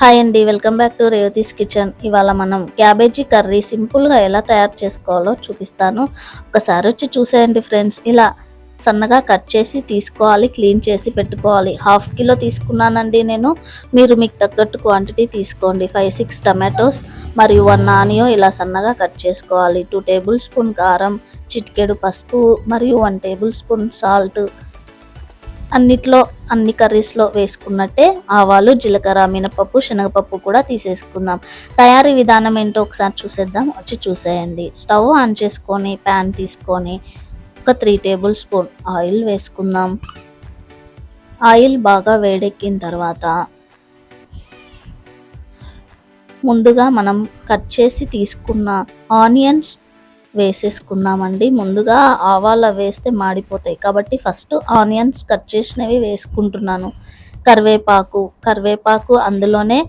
Hi అండి welcome back to Revathi's kitchen. ఇవాళ మనం క్యాబేజీ కర్రీ సింపుల్గా ఎలా తయారు చేసుకోవాలో చూపిస్తాను. ఒకసారి వచ్చి చూసేయండి ఫ్రెండ్స్. ఇలా సన్నగా కట్ చేసి తీసుకోవాలి క్లీన్ చేసి పెట్టుకోవాలి. హాఫ్ కిలో తీసుకున్నానండి నేను. మీరు మీకు తగ్గట్టు క్వాంటిటీ తీసుకోండి. ఫైవ్ సిక్స్ టమాటోస్ మరియు వన్ ఆనియో ఇలా సన్నగా కట్ చేసుకోవాలి. టూ టేబుల్ స్పూన్ కారం చిటికెడు పసుపు మరియు వన్ టేబుల్ స్పూన్ సాల్ట్ అన్నిట్లో అన్ని కర్రీస్లో వేసుకున్నట్టే ఆవాలు జీలకర్ర మినపప్పు శనగపప్పు కూడా తీసేసుకుందాం. తయారీ విధానం ఏంటో ఒకసారి చూసేద్దాం. వచ్చి చూసేయండి. స్టవ్ ఆన్ చేసుకొని ప్యాన్ తీసుకొని ఒక త్రీ టేబుల్ స్పూన్ ఆయిల్ వేసుకుందాం. ఆయిల్ బాగా వేడెక్కిన తర్వాత ముందుగా మనం కట్ చేసి తీసుకున్న ఆనియన్స్ వేసేసుకుందామండి. ముందుగా ఆవాల వేస్తే మాడిపోతాయి. కాబట్టి ఫస్ట్ ఆనియన్స్ కట్ చేసినవి వేసుకుంటున్నాను. కరివేపాకు కరివేపాకు అందులోనే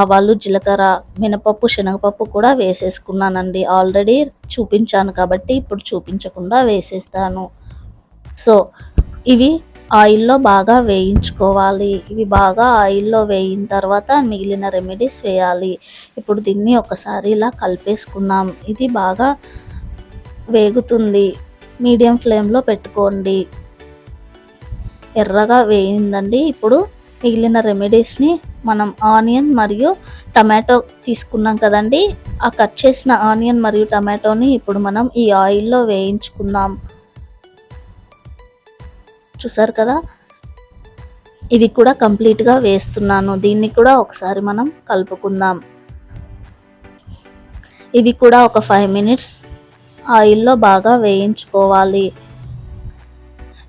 ఆవాలు జీలకర్ర మినపప్పు శనగపప్పు కూడా వేసేసుకున్నానండి. ఆల్రెడీ చూపించాను కాబట్టి ఇప్పుడు చూపించకుండా వేసేస్తాను. సో ఇవి ఆయిల్లో బాగా వేయించుకోవాలి. ఇవి బాగా ఆయిల్లో వేయిన తర్వాత మిగిలిన రెమెడీస్ వేయాలి. ఇప్పుడు దీన్ని ఒకసారి ఇలా కలిపేసుకుందాం. ఇది బాగా వేగుతుంది. మీడియం ఫ్లేమ్లో పెట్టుకోండి. ఎర్రగా వేయిందండి. ఇప్పుడు మిగిలిన రెమెడీస్ని మనం ఆనియన్ మరియు టమాటో తీసుకున్నాం కదండి. ఆ కట్ చేసిన ఆనియన్ మరియు టమాటోని ఇప్పుడు మనం ఈ ఆయిల్లో వేయించుకుందాం. చూసారు కదా? ఇవి కూడా కంప్లీట్గా వేస్తున్నాను. దీన్ని కూడా ఒకసారి మనం కలుపుకుందాం. ఇవి కూడా ఒక ఫైవ్ మినిట్స్ ఆయిల్లో బాగా వేయించుకోవాలి.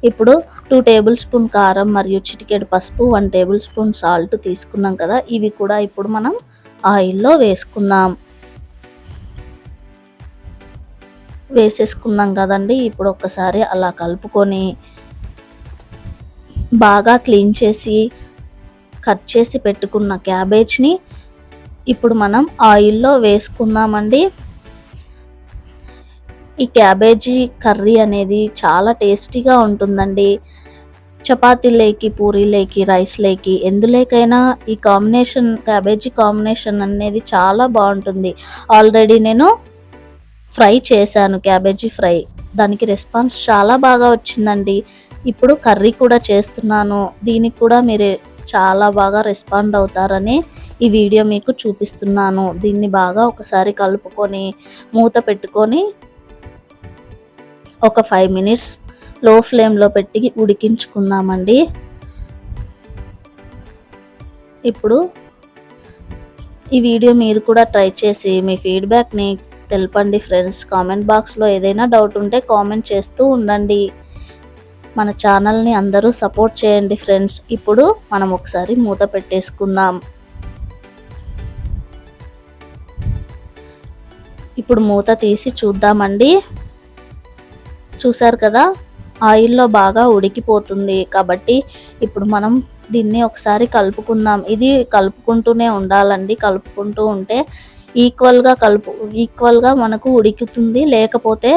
ఇప్పుడు టూ టేబుల్ స్పూన్ కారం మరియు చిటికెడు పసుపు వన్ టేబుల్ స్పూన్ సాల్ట్ తీసుకున్నాం కదా ఇవి కూడా ఇప్పుడు మనం ఆయిల్లో వేసుకుందాం. వేసేసుకున్నాం కదండి ఇప్పుడు ఒక్కసారి అలా కలుపుకొని బాగా క్లీన్ చేసి కట్ చేసి పెట్టుకున్న క్యాబేజ్ని ఇప్పుడు మనం ఆయిల్లో వేసుకుందామండి. ఈ క్యాబేజీ కర్రీ అనేది చాలా టేస్టీగా ఉంటుందండి. చపాతీలేకి పూరీలేకి రైస్లేకి ఎందులేకైనా ఈ కాంబినేషన్ క్యాబేజీ కాంబినేషన్ అనేది చాలా బాగుంటుంది. ఆల్రెడీ నేను ఫ్రై చేశాను క్యాబేజీ ఫ్రై. దానికి రెస్పాన్స్ చాలా బాగా వచ్చిందండి. ఇప్పుడు కర్రీ కూడా చేస్తున్నాను. దీనికి కూడా మీరు చాలా బాగా రెస్పాండ్ అవుతారని ఈ వీడియో మీకు చూపిస్తున్నాను. దీన్ని బాగా ఒకసారి కలుపుకొని మూత పెట్టుకొని ఒక ఫైవ్ మినిట్స్లో ఫ్లేమ్లో పెట్టి ఉడికించుకుందామండి. ఇప్పుడు ఈ వీడియో మీరు కూడా ట్రై చేసి మీ ఫీడ్బ్యాక్ని తెలపండి ఫ్రెండ్స్ కామెంట్ బాక్స్లో ఏదైనా డౌట్ ఉంటే కామెంట్ చేస్తూ ఉండండి. మన ఛానల్ని అందరూ సపోర్ట్ చేయండి ఫ్రెండ్స్ ఇప్పుడు మనం ఒకసారి మూత పెట్టేసుకుందాం. ఇప్పుడు మూత తీసి చూద్దామండి. చూసారు కదా ఆయిల్లో బాగా ఉడికిపోతుంది. కాబట్టి ఇప్పుడు మనం దీన్ని ఒకసారి కలుపుకుందాం. ఇది కలుపుకుంటూనే ఉండాలండి. కలుపుకుంటూ ఉంటే ఈక్వల్గా కలుపు ఈక్వల్గా మనకు ఉడుకుతుంది. లేకపోతే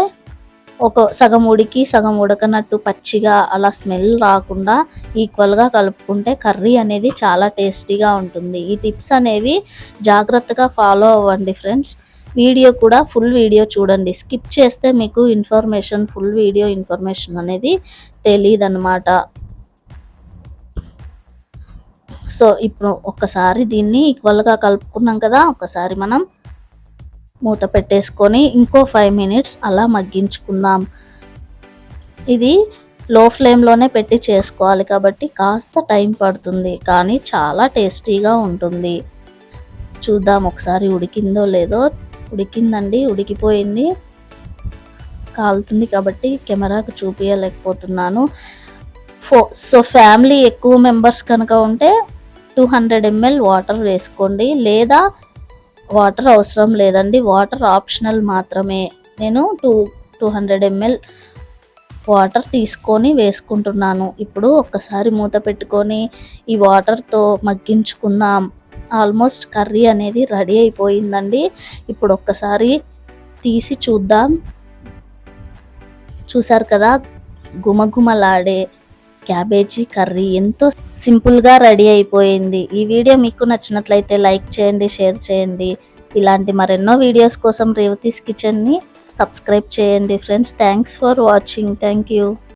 ఒక సగం ఉడికి సగం ఉడకనట్టు పచ్చిగా అలా స్మెల్ రాకుండా ఈక్వల్గా కలుపుకుంటే కర్రీ అనేది చాలా టేస్టీగా ఉంటుంది. ఈ టిప్స్ అనేవి జాగ్రత్తగా ఫాలో అవ్వండి ఫ్రెండ్స్ వీడియో కూడా ఫుల్ వీడియో చూడండి. స్కిప్ చేస్తే మీకు ఇన్ఫర్మేషన్ ఫుల్ వీడియో ఇన్ఫర్మేషన్ అనేది తెలియదు సో ఇప్పుడు ఒక్కసారి దీన్ని ఈక్వల్గా కలుపుకున్నాం కదా ఒకసారి మనం మూత పెట్టేసుకొని ఇంకో ఫైవ్ మినిట్స్ అలా మగ్గించుకుందాం. ఇది లో ఫ్లేమ్లోనే పెట్టి చేసుకోవాలి కాబట్టి కాస్త టైం పడుతుంది కానీ చాలా టేస్టీగా ఉంటుంది. చూద్దాం ఒకసారి ఉడికిందో లేదో ఉడికిందండి ఉడికిపోయింది. కాలుతుంది కాబట్టి కెమెరాకు చూపించలేకపోతున్నాను ఫో సో ఫ్యామిలీ ఎక్కువ మెంబర్స్ కనుక ఉంటే టూ హండ్రెడ్ ఎంఎల్ వాటర్ వేసుకోండి. లేదా వాటర్ అవసరం లేదండి. వాటర్ ఆప్షనల్ మాత్రమే. నేను two two hundred ML water తీసుకొని వేసుకుంటున్నాను. ఇప్పుడు ఒక్కసారి మూత పెట్టుకొని ఈ వాటర్తో మగ్గించుకుందాం. ఆల్మోస్ట్ కర్రీ అనేది రెడీ అయిపోయిందండి. ఇప్పుడు ఒక్కసారి తీసి చూద్దాం. చూసారు కదా గుమగుమలాడే క్యాబేజీ కర్రీ ఎంతో సింపుల్గా రెడీ అయిపోయింది. ఈ వీడియో మీకు నచ్చినట్లయితే లైక్ చేయండి షేర్ చేయండి. ఇలాంటి మరెన్నో వీడియోస్ కోసం రేవతీస్ కిచెన్ని సబ్స్క్రైబ్ చేయండి friends. Thanks for watching. Thank you.